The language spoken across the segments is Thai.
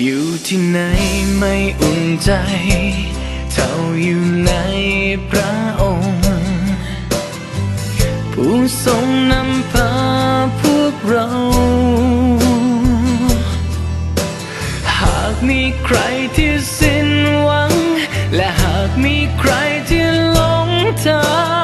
อยู่ที่ไหนไม่อุ่นใจ เท่าอยู่ในพระองค์ ผู้ทรงนำพาพวกเรา หากมีใครที่สิ้นหวัง และหากมีใครที่หลงทาง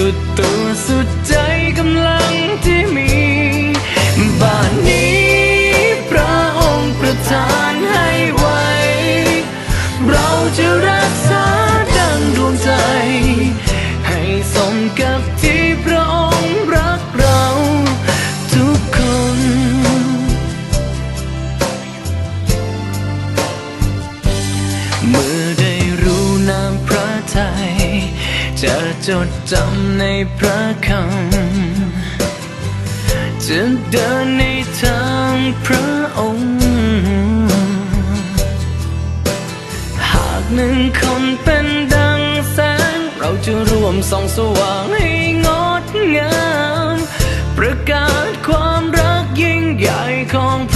สุดตัวสุดใจกำลังที่มี บ้านนี้พระองค์ประทานให้ไว้ เราจะรักษาดังดวงใจ ให้สมกับที่ จะจดจำในพระคำจะเดินในทางพระองค์ หากหนึ่งคนเป็นดังแสง เราจะร่วมส่องสว่างให้งดงาม ประกาศความรักยิ่งใหญ่ของพระ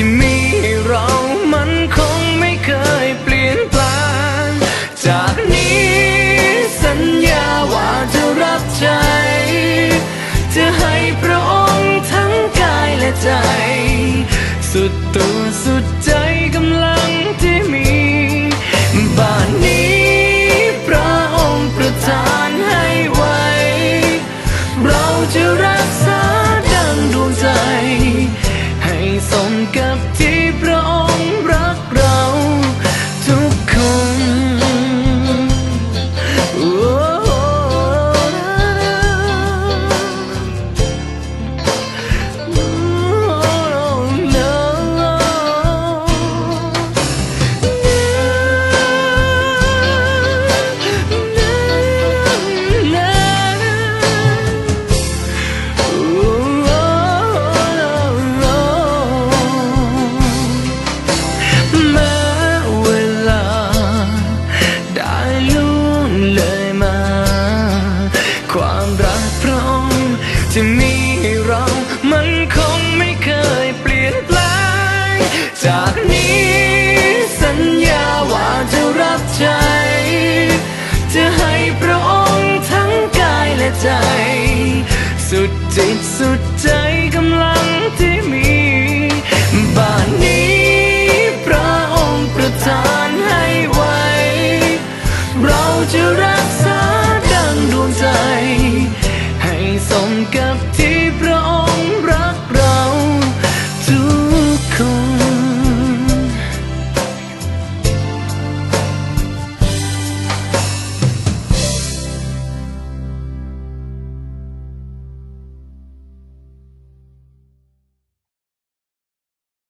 ที่มีให้เรามันคงไม่เคยเปลี่ยนแปลงจากนี้สัญญาว่าจะรับใจ จะให้พระองค์ทั้งกายและใจ สุดตัวสุดใจ สุดจิตสุดใจกำลัง